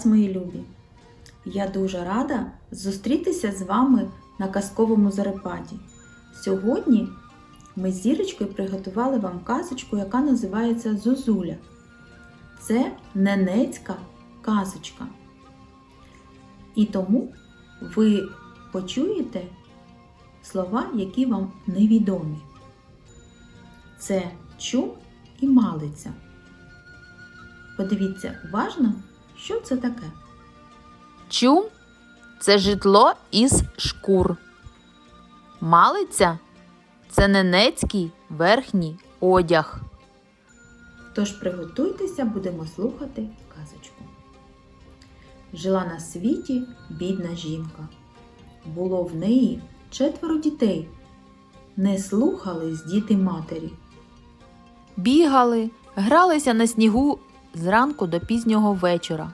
вас, мої любі! Я дуже рада зустрітися з вами на казковому зарепаді. Сьогодні ми з зірочкою приготували вам казочку, яка називається Зозуля. Це ненецька казочка. І тому ви почуєте слова, які вам невідомі. Це чум і малиця. Подивіться уважно, що це таке. Чум це житло із шкур. Малиця це ненецький верхній одяг. Тож приготуйтеся, будемо слухати казочку. Жила на світі бідна жінка. Було в неї четверо дітей. Не слухались діти матері. Бігали, гралися на снігу зранку до пізнього вечора.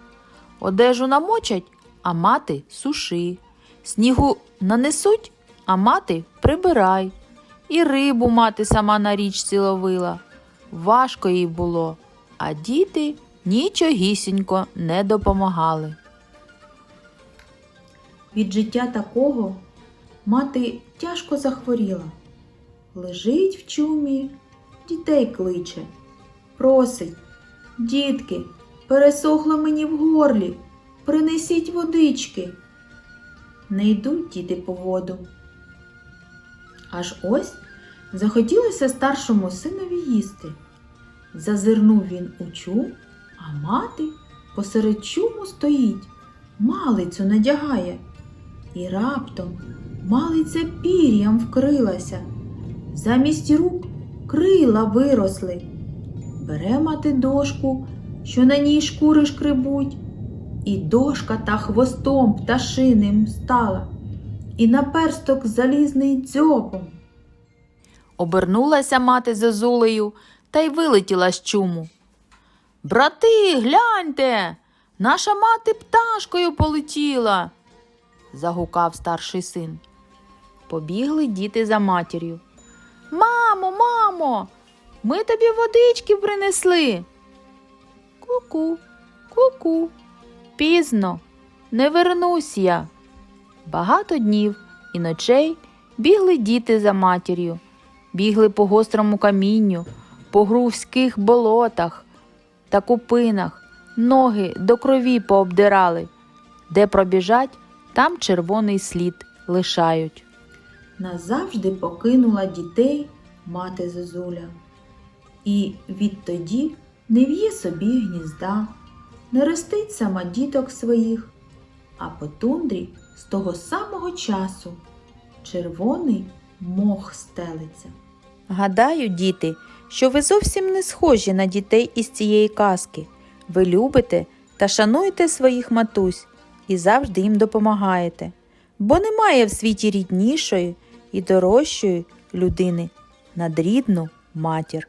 Одежу намочать, а мати суши. Снігу нанесуть, а мати прибирай. І рибу мати сама на річці ловила. Важко їй було, а діти нічогісінько не допомагали. Від життя такого мати тяжко захворіла. Лежить в чумі, дітей кличе, просить, дітки, пересохло мені в горлі, принесіть водички. Не йдуть діти по воду. Аж ось захотілося старшому синові їсти. Зазирнув він у чум, а мати посеред чуму стоїть, малицю надягає. І раптом малиця пір'ям вкрилася. Замість рук крила виросли. Бере мати дошку, що на ній шкури шкребуть, і дошка та хвостом пташиним стала, і наперсток залізний дзьобом. Обернулася мати зозулею та й вилетіла з чуму. Брати, гляньте, наша мати пташкою полетіла, загукав старший син. Побігли діти за матір'ю. Мамо, мамо, ми тобі водички принесли. Ку-ку, ку-ку. Пізно, не вернусь я. Багато днів і ночей бігли діти за матір'ю, бігли по гострому камінню, по грузьких болотах та купинах, ноги до крові пообдирали. Де пробіжать, там червоний слід лишають. Назавжди покинула дітей мати Зозуля. І відтоді не в'є собі гнізда, не ростить сама діток своїх, а по тундрі з того самого часу червоний мох стелиться. Гадаю, діти, що ви зовсім не схожі на дітей із цієї казки. Ви любите та шануєте своїх матусь і завжди їм допомагаєте, бо немає в світі ріднішої і дорожчої людини над рідну матір.